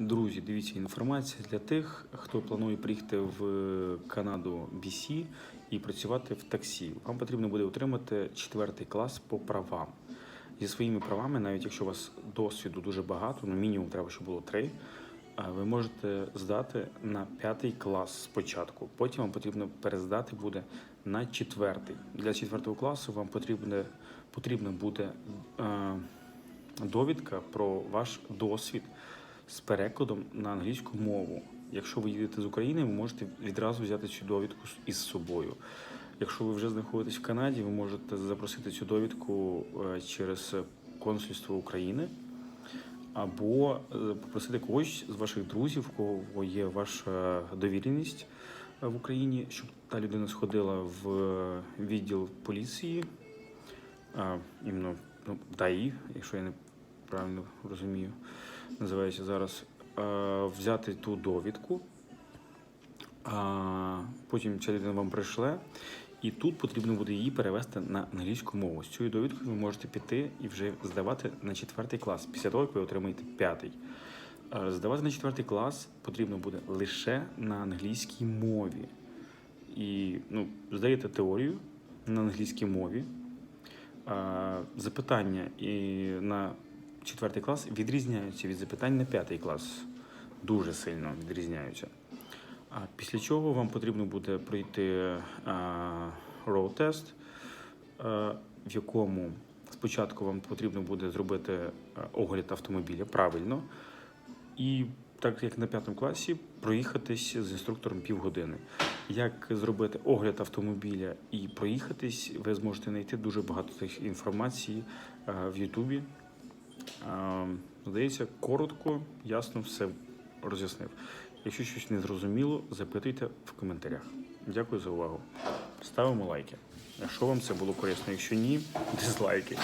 Друзі, дивіться, інформація для тих, хто планує приїхати в Канаду BC і працювати в таксі. Вам потрібно буде отримати четвертий клас по правам. Зі своїми правами, навіть якщо у вас досвіду дуже багато, ну мінімум треба, щоб було три. Ви можете здати на п'ятий клас спочатку. Потім вам потрібно перездати буде на четвертий. Для четвертого класу вам потрібно, потрібно буде е, довідка про ваш досвід з перекладом на англійську мову. Якщо ви їдете з України, ви можете відразу взяти цю довідку із собою. Якщо ви вже знаходитесь в Канаді, ви можете запросити цю довідку е, через консульство України або е, попросити когось з ваших друзів, у кого є ваша довіреність е, в Україні, щоб та людина сходила в відділ поліції, іменно ну, ДАІ, якщо я не правильно розумію, називається зараз, е, взяти ту довідку, потім ця людина вам прийшле, і тут потрібно буде її перевести на англійську мову. З цією довідкою ви можете піти і вже здавати на четвертий клас, після того, як ви отримаєте п'ятий. Е, Здавати на четвертий клас потрібно буде лише на англійській мові. І ну, здаєте теорію на англійській мові. Запитання і на четвертий клас відрізняються від запитань на п'ятий клас. Дуже сильно відрізняються. А після чого вам потрібно буде пройти роуд тест, в якому спочатку вам потрібно буде зробити огляд автомобіля правильно, і так як на п'ятому класі, проїхатись з інструктором півгодини. Як зробити огляд автомобіля і проїхатись, ви зможете знайти дуже багато тих інформації в Ютубі. А, Здається, коротко, ясно все роз'яснив. Якщо щось не зрозуміло, запитуйте в коментарях. Дякую за увагу. Ставимо лайки. Якщо вам це було корисно, якщо ні, дизлайки.